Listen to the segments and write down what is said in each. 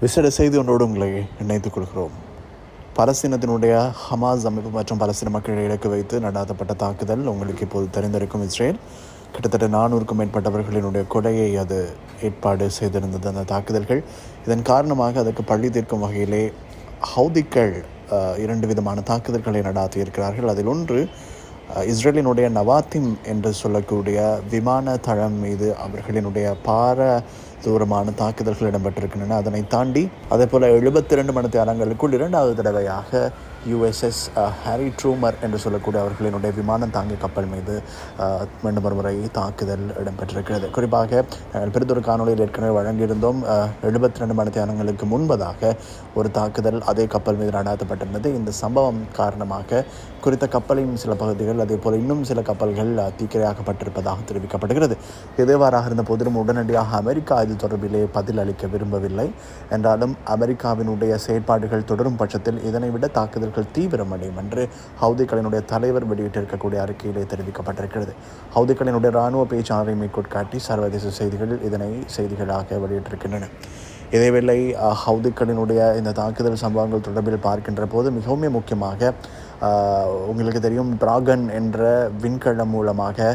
விசேட செய்தி ஒன்றோடு உங்களை இணைத்துக் கொள்கிறோம். பலஸ்தீனத்தினுடைய ஹமாஸ் அமைப்பு மற்றும் பலஸ்தீன மக்களை இலக்கு வைத்து நடாத்தப்பட்ட தாக்குதல் உங்களுக்கு இப்போது தெரிந்திருக்கும் இஸ்ரேல். கிட்டத்தட்ட நானூறுக்கும் மேற்பட்டவர்களினுடைய கொலையை அது ஏற்பாடு செய்திருந்தது அந்த தாக்குதல்கள். இதன் காரணமாக அதற்கு பள்ளி தீர்க்கும் வகையிலே ஹவுதிக்கள் இரண்டு விதமான தாக்குதல்களை நடாத்தி இருக்கிறார்கள் அதில் ஒன்று இஸ்ரேலினுடைய நவாத்திம் என்று சொல்லக்கூடிய விமான தளம் மீது அவர்களினுடைய பார தூரமான தாக்குதல்கள் இடம்பெற்றிருக்கின்றன. அதனை தாண்டி அதே போல் எழுபத்தி ரெண்டு மணி நேரங்களுக்குள் இரண்டாவது தடவையாக யுஎஸ்எஸ் ஹாரி ட்ரூமர் என்று சொல்லக்கூடிய அவர்களினுடைய விமானம் தாங்கி கப்பல் மீது மீண்டும் ஒரு முறை தாக்குதல் இடம்பெற்றிருக்கிறது. குறிப்பாக நாங்கள் பெரிதொரு காணொலியில் ஏற்கனவே வழங்கியிருந்தோம் எழுபத்தி ரெண்டு மணி தியானங்களுக்கு முன்பதாக ஒரு தாக்குதல் அதே கப்பல் மீது நடாத்தப்பட்டிருந்தது. இந்த சம்பவம் காரணமாக குறித்த கப்பலின் சில பகுதிகள் அதே போல் இன்னும் சில கப்பல்கள் தீக்கிரையாக்கப்பட்டிருப்பதாக தெரிவிக்கப்படுகிறது. எதுவாறாக இருந்த போதிலும் உடனடியாக அமெரிக்கா இது தொடர்பிலே பதில் அளிக்க விரும்பவில்லை. என்றாலும் அமெரிக்காவினுடைய செயற்பாடுகள் தொடரும் பட்சத்தில் இதனை விட தாக்குதல்கள் தீவிரமடையும் என்று ஹவுதிகளினுடைய தலைவர் வெளியிட்டிருக்கக்கூடிய அறிக்கையிலே தெரிவிக்கப்பட்டிருக்கிறது. ஹவுதிகளினுடைய இராணுவ பேச்சாளரை மேற்கொட்காட்டி சர்வதேச செய்திகள் இதனை செய்திகளாக வெளியிட்டிருக்கின்றன. இதேவேளை அஹ், ஹவுதிகளினுடைய இந்த தாக்குதல் சம்பவங்கள் தொடர்பில் பார்க்கின்ற போது மிகவும் முக்கியமாக உங்களுக்கு தெரியும் டிராகன் என்ற விண்கலம் மூலமாக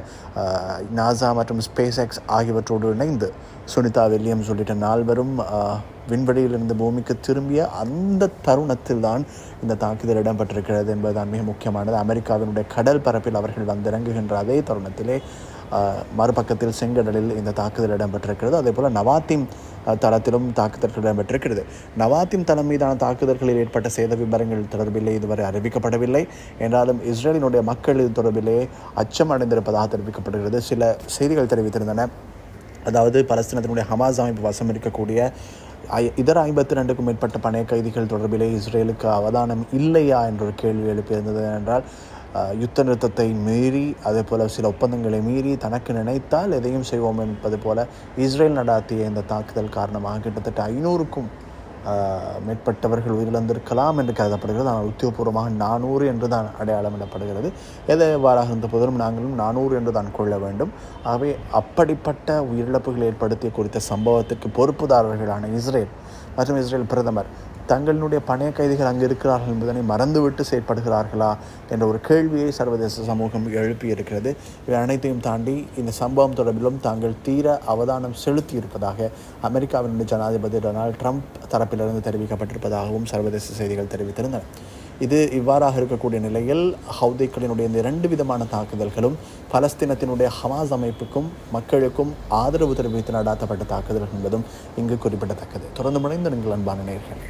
நாசா மற்றும் ஸ்பேஸ் எக்ஸ் ஆகியவற்றோடு இணைந்து சுனிதா வில்லியம்ஸ் உள்ளிட்ட நால்வரும் விண்வெளியிலிருந்து பூமிக்கு திரும்பிய அந்த தருணத்தில் தான் இந்த தாக்குதல் இடம்பெற்றிருக்கிறது என்பதுதான் மிக முக்கியமானது. அமெரிக்காவினுடைய கடல் பரப்பில் அவர்கள் வந்திறங்குகின்ற அதே தருணத்திலே மறுபக்கத்தில் செங்கடலில் இந்த தாக்குதல் இடம்பெற்றிருக்கிறது. அதே போல் நவாத்தின் தளத்திலும் தாக்குதல்கள் இடம்பெற்றிருக்கிறது. நவாத்தின் தளம் மீதான தாக்குதல்களில் ஏற்பட்ட சேத விவரங்கள் தொடர்பிலே இதுவரை அறிவிக்கப்படவில்லை. என்றாலும் இஸ்ரேலினுடைய மக்கள் இது தொடர்பிலே அச்சம் அடைந்திருப்பதாக தெரிவிக்கப்படுகிறது. சில செய்திகள் தெரிவித்திருந்தன. அதாவது பலஸ்தீனத்தினுடைய ஹமாஸ் அமைப்பு வசம் இருக்கக்கூடிய ஐ- இதர ஐம்பத்தி ரெண்டுக்கும் மேற்பட்ட பணைய கைதிகள் தொடர்பிலே இஸ்ரேலுக்கு அவதானம் இல்லையா என்ற ஒரு கேள்வி எழுப்பியிருந்தது என்றால் யுத்த நிறுத்தத்தை மீறி அதே போல சில ஒப்பந்தங்களை மீறி தனக்கு நினைத்தால் எதையும் செய்வோம் என்பது போல இஸ்ரேல் நடாத்திய இந்த தாக்குதல் காரணமாக கிட்டத்தட்ட ஐநூறுக்கும் மேற்பட்டவர்கள் உயிரிழந்திருக்கலாம் என்று கருதப்படுகிறது. ஆனால் உத்தியோகபூர்வமாக நானூறு என்று தான் அடையாளமிடப்படுகிறது எதை எவ்வாறாக இருந்த போதிலும் நாங்களும் நானூறு என்று தான் கொள்ள வேண்டும். ஆகவே அப்படிப்பட்ட உயிரிழப்புகள் ஏற்படுத்திய குறித்த சம்பவத்திற்கு பொறுப்புதாரர்களான இஸ்ரேல் மற்றும் இஸ்ரேல் பிரதமர் தங்களினுடைய பணைய கைதிகள் அங்கு இருக்கிறார்கள் என்பதனை மறந்துவிட்டு செயற்படுகிறார்களா என்ற ஒரு கேள்வியை சர்வதேச சமூகம் எழுப்பியிருக்கிறது. இவை அனைத்தையும் தாண்டி இந்த சம்பவம் தொடர்பிலும் தாங்கள் தீர அவதானம் செலுத்தி இருப்பதாக அமெரிக்காவினுடைய ஜனாதிபதி டொனால்ட் ட்ரம்ப் தரப்பிலிருந்து தெரிவிக்கப்பட்டிருப்பதாகவும் சர்வதேச செய்திகள் தெரிவித்திருந்தன. இது இவ்வாறாக இருக்கக்கூடிய நிலையில் ஹவுதிகளினுடைய இந்த இரண்டு விதமான தாக்குதல்களும் பலஸ்தீனத்தினுடைய ஹமாஸ் அமைப்புக்கும் மக்களுக்கும் ஆதரவு தெரிவித்து நடாத்தப்பட்ட தாக்குதல்கள் என்பதும் இங்கு குறிப்பிடத்தக்கது. தொடர்ந்து முனைந்த நீங்கள் அன்பான நேயர்களே